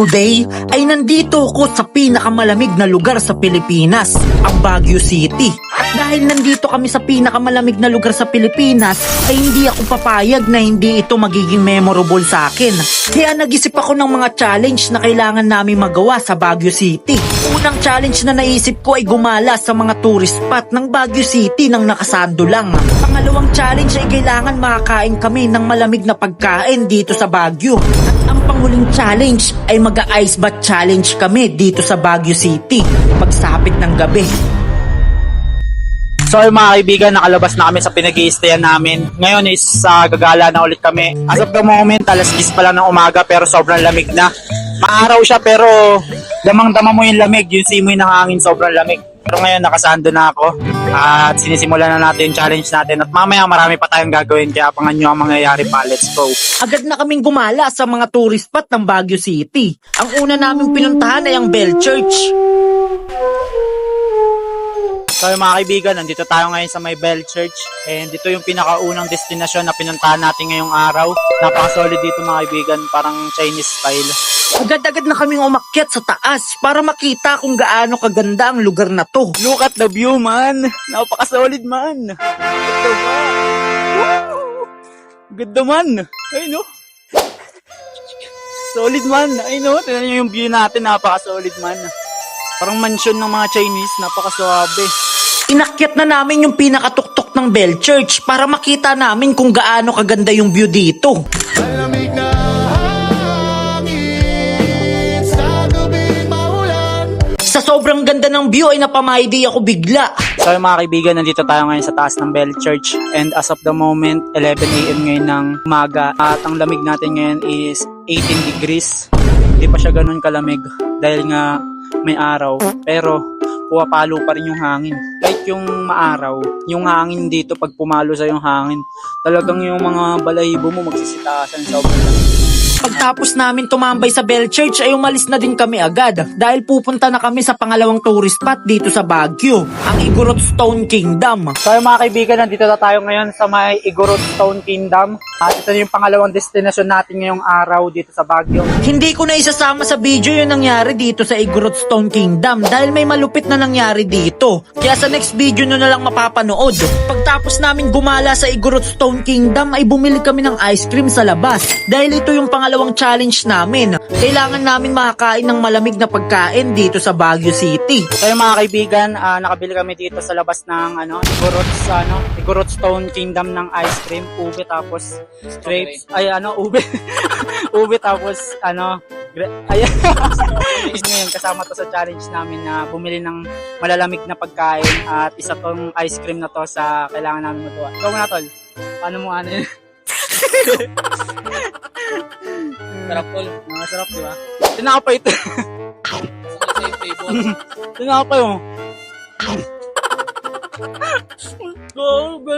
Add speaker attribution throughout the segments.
Speaker 1: Today ay nandito ako sa pinakamalamig na lugar sa Pilipinas, ang Baguio City. Dahil nandito kami sa pinakamalamig na lugar sa Pilipinas, ay hindi ako papayag na hindi ito magiging memorable sa akin. Kaya nag-isip ako ng mga challenge na kailangan namin magawa sa Baguio City. Unang challenge na naisip ko ay gumala sa mga tourist spot ng Baguio City nang nakasando lang. Pangalawang challenge ay kailangan makakain kami ng malamig na pagkain dito sa Baguio. At panghuling challenge ay mag-ice bath challenge kami dito sa Baguio City. Pagsapit ng gabi.
Speaker 2: So yung mga kaibigan, nakalabas na kami sa pinag namin. Ngayon is sa gagala na ulit kami. As of the moment, alas 10 pa lang ng umaga pero sobrang lamig na. Maaraw siya pero damang-dama mo yung lamig, yung simoy ng hangin sobrang lamig. Pero ngayon nakasando na ako at sinisimulan na natin yung challenge natin at mamaya marami pa tayong gagawin kaya abangan nyo ang mangyayari pa. Let's go!
Speaker 1: Agad na kaming gumala sa mga tourist spot ng Baguio City. Ang una naming pinuntahan ay ang Bell Church.
Speaker 2: So yung mga kaibigan, nandito tayo ngayon sa may Bell Church and dito yung pinakaunang destinasyon na pinuntahan natin ngayong araw. Napaka-solid dito mga kaibigan, parang Chinese style.
Speaker 1: Agad-agad na kaming umakyat sa taas para makita kung gaano kaganda ang lugar na to.
Speaker 2: Look at the view man! Napaka-solid man! Ganda ba? Woo! Ganda man! Ay no? Solid man! Ay no? Tignan nyo yung view natin, napaka-solid man. Parang mansion ng mga Chinese, napaka-suabe.
Speaker 1: Inakyat na namin yung pinakatuktok ng Bell Church para makita namin kung gaano kaganda yung view dito.
Speaker 3: Malamig na hangin sa gabing maulan
Speaker 1: Sa sobrang ganda ng view ay napamaidi ako bigla.
Speaker 2: So yung mga kaibigan, nandito tayo ngayon sa taas ng Bell Church and as of the moment, 11am ngayon ng umaga at ang lamig natin ngayon is 18 degrees. Hindi pa siya ganun kalamig dahil nga may araw pero pumapalo pa rin yung hangin. Kahit yung maaraw, yung hangin dito pag pumalo sa yung hangin, talagang yung mga balahibo mo magsisitasan sa
Speaker 1: Pagtapos namin tumambay sa Bell Church ay umalis na din kami agad dahil pupunta na kami sa pangalawang tourist spot dito sa Baguio, ang Igorot Stone Kingdom.
Speaker 2: So yung mga kaibigan, nandito na tayo ngayon sa may Igorot Stone Kingdom. At ito yung pangalawang destination natin ngayong araw dito sa Baguio.
Speaker 1: Hindi ko na isasama sa video yung nangyari dito sa Igorot Stone Kingdom dahil may malupit na nangyari dito. Kaya sa next video nyo na lang mapapanood. Pagtapos namin gumala sa Igorot Stone Kingdom ay bumili kami ng ice cream sa labas dahil ito yung pangalawang challenge namin. Kailangan namin makakain ng malamig na pagkain dito sa Baguio City.
Speaker 2: So yung mga kaibigan, ah, nakabili kami dito sa labas ng ano, Igorot, ano, Igorot Stone Kingdom ng ice cream, ube tapos grapes, ay ano, ube. ube tapos ano, ayan. Ngayon, kasama to sa challenge namin na bumili ng malalamig na pagkain at isa tong ice cream na to sa kailangan namin magawa. Ikaw na tol, paano mo ano yun?
Speaker 4: Sarap tol.
Speaker 2: Ah, sarap, di ba? Tinapay ito. Tinapay mo. Go, go,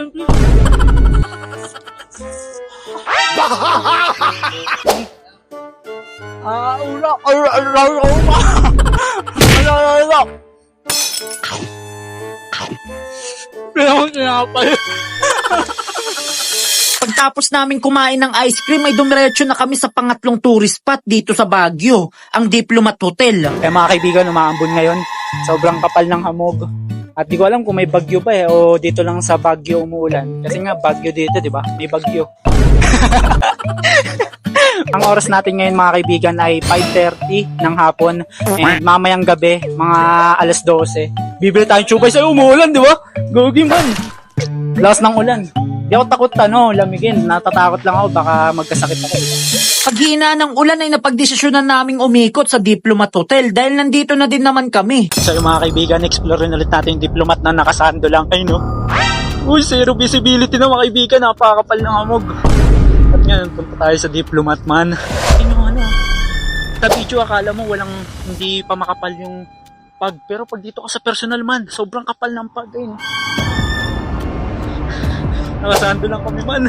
Speaker 2: Ah, ulo. Ay, ay, ay, ay, ay, ay, ay. Pinakot tinapay.
Speaker 1: Pagtapos namin kumain ng ice cream ay dumiretso na kami sa pangatlong tourist spot dito sa Baguio, ang Diplomat Hotel.
Speaker 2: Eh mga kaibigan, umaambon ngayon. Sobrang kapal ng hamog. At di ko alam kung may bagyo ba eh o dito lang sa Baguio umuulan. Kasi nga bagyo dito, di ba? May bagyo. Ang oras natin ngayon mga kaibigan ay 5.30 ng hapon and mamayang gabi, mga alas 12. Bibili tayong chubay sa umuulan, di ba? Gogi man. Lakas ng ulan. Di ako takot ano, lamigin. Natatakot lang ako, baka magkasakit ako.
Speaker 1: Paghina ng ulan ay napagdesisyonan naming umikot sa Diplomat Hotel dahil nandito na din naman kami.
Speaker 2: So yung mga kaibigan, explore rin ulit natin yung diplomat na nakasando lang. Ay no. Uy, zero visibility na mga kaibigan. Napakapal ng amog. At ngayon, punta tayo sa diplomat man. Ay no, ano. Sa video, akala mo walang hindi pa makapal yung pag. Pero pag dito ka sa personal man, sobrang kapal ng pag. Ayun. Nakasando lang kami man.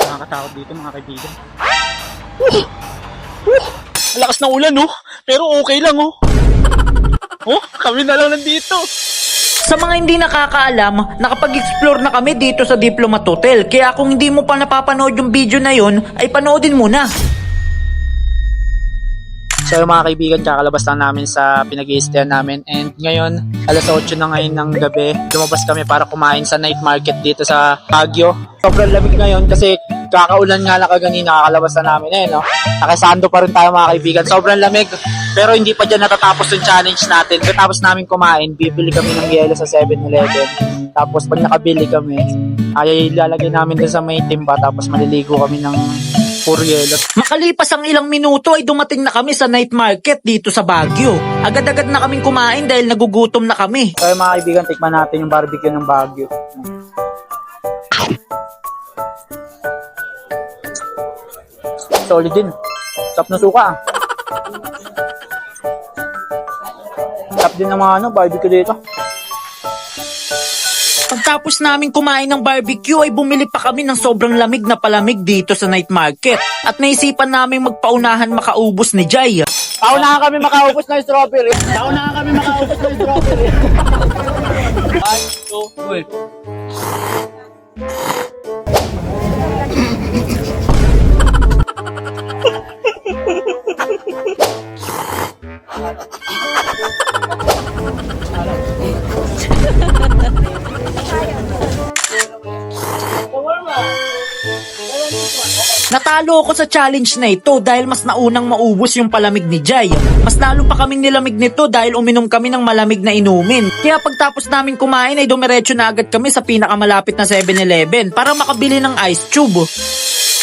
Speaker 2: Nakakatakot dito mga kaibigan. Uh! Uh! Lakas ng ulan, no? Pero okay lang, oh. Oh, kami na lang nandito.
Speaker 1: Sa mga hindi nakakaalam, nakapag-explore na kami dito sa Diplomat Hotel. Kaya kung hindi mo pa napapanood yung video na yon, ay panoodin mo na.
Speaker 2: So yung mga kaibigan, kakalabas lang namin sa pinag namin. And ngayon, alas 8 na ngayon ng gabi, lumabas kami para kumain sa night market dito sa Baguio. Sobrang lamig ngayon kasi kakaulan nga lang kaganina, kakalabas na namin eh, no? Nakasando pa rin tayo mga kaibigan. Sobrang lamig, pero hindi pa dyan natatapos yung challenge natin. Pagkatapos namin kumain, bibili kami ng yelo sa 7-Eleven. Tapos pag nakabili kami, ay ilalagay namin dun sa may timba, tapos maliligo kami ng puro yelo.
Speaker 1: Makalipas ang ilang minuto ay dumating na kami sa night market dito sa Baguio. Agad-agad na kaming kumain dahil nagugutom na kami.
Speaker 2: Kaya mga kaibigan, tikman natin yung barbecue ng Baguio. Solid din. Tap na suka. ah. Tap din ng mga ano, barbecue dito.
Speaker 1: Pagtapos naming kumain ng barbecue ay bumili pa kami ng sobrang lamig na palamig dito sa night market. At naisipan namin magpaunahan makaubos ni Jay.
Speaker 2: Paunahan kami makaubos ng strawberry. Paunahan kami makaubos ng strawberry. 1, 2, 3.
Speaker 1: Nanalo ako sa challenge na ito dahil mas naunang maubos yung palamig ni Jai. Mas lalo pa kaming nilamig nito dahil uminom kami ng malamig na inumin. Kaya pagtapos namin kumain ay dumiretso na agad kami sa pinakamalapit na 7-Eleven para makabili ng ice tube.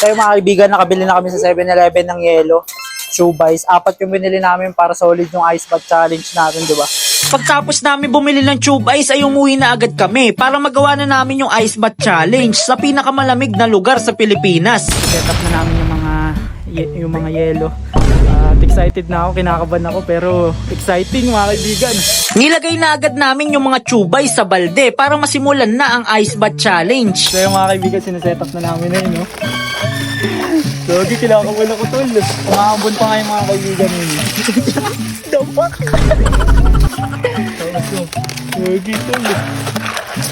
Speaker 2: Kaya mga kaibigan, nakabili na kami sa 7-Eleven ng yelo, tube ice. Apat yung binili namin para solid yung ice bath challenge natin, di ba?
Speaker 1: Pagtapos namin bumili ng tube ice ay umuwi na agad kami para magawa na namin yung ice bath challenge sa pinakamalamig na lugar sa Pilipinas.
Speaker 2: Set up na namin yung yung mga yelo. At excited na ako, kinakabahan ako pero exciting mga kaibigan.
Speaker 1: Nilagay na agad namin yung mga tubay sa balde para masimulan na ang ice bath challenge.
Speaker 2: So yung mga kaibigan, sineset up na namin na yun, no? Lagi, kinakabahan ako tol. Umakambon pa nga yung mga kaibigan yun. Dapak! Lagi tol.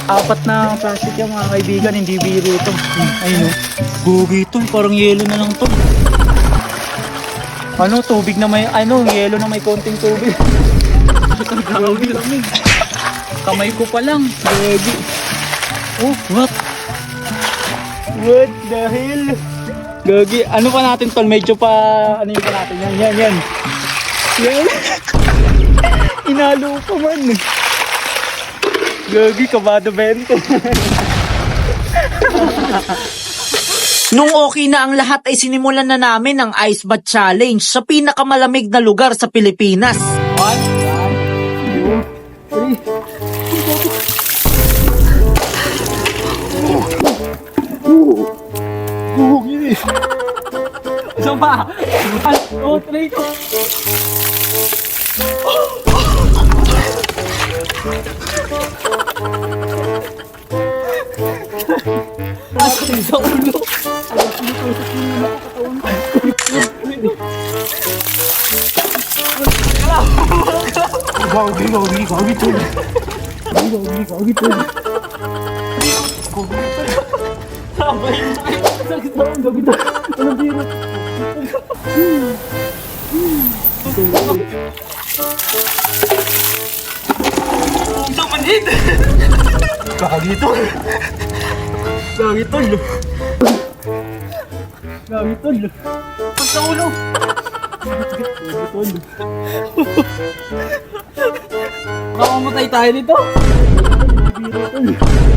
Speaker 2: Apat na plastic yung mga kaibigan, hindi biro ito. Ayun, no? Gugi tol, parang yelo na lang to. Ano, tubig na may, ano, yelo na may konting tubig. Grabe lamig. Kamay ko pa lang. Grabe. Oh, what? What the hell? Gagi, ano pa natin tol? Medyo pa, ano yung pa natin? Yan, yan, yan. Yan. Inalo pa man. Gagi, kabado bento.
Speaker 1: Nung okay na ang lahat ay sinimulan na namin ang ice bath challenge sa pinakamalamig na lugar sa Pilipinas.
Speaker 2: One, two, three. Gugi. Isa pa. One, two, three. Nakasing sa ulo. Gagi, gagi, gagi tol. Gagi, gagi, gagi tol. Sabay. Sakit na ang gagi tol. Anong biro? Isang panhid! Gagi tol. Gagi tol. Gagi tol. Pag sa ulo. Gagi tol. Baka mamatay tayo dito.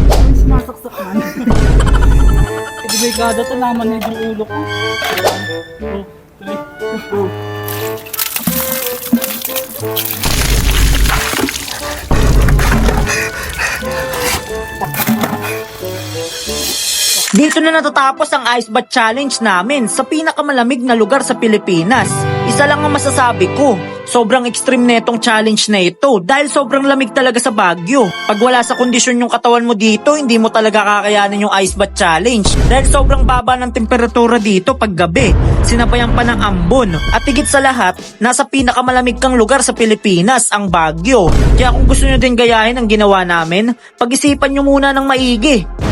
Speaker 2: Mas masaksak man. Eh, delikado to naman na yung ulo ko. One, two, three,
Speaker 1: Dito na natatapos ang ice bath challenge namin sa pinakamalamig na lugar sa Pilipinas. Isa lang ang masasabi ko, sobrang extreme na itong challenge na ito dahil sobrang lamig talaga sa Baguio. Pag wala sa kondisyon yung katawan mo dito, hindi mo talaga kakayanin yung ice bath challenge dahil sobrang baba ng temperatura dito pag gabi. Sinabayan pa ng ambon at higit sa lahat, nasa pinakamalamig kang lugar sa Pilipinas, ang Baguio. Kaya kung gusto nyo din gayahin ang ginawa namin, pag-isipan nyo muna ng maigi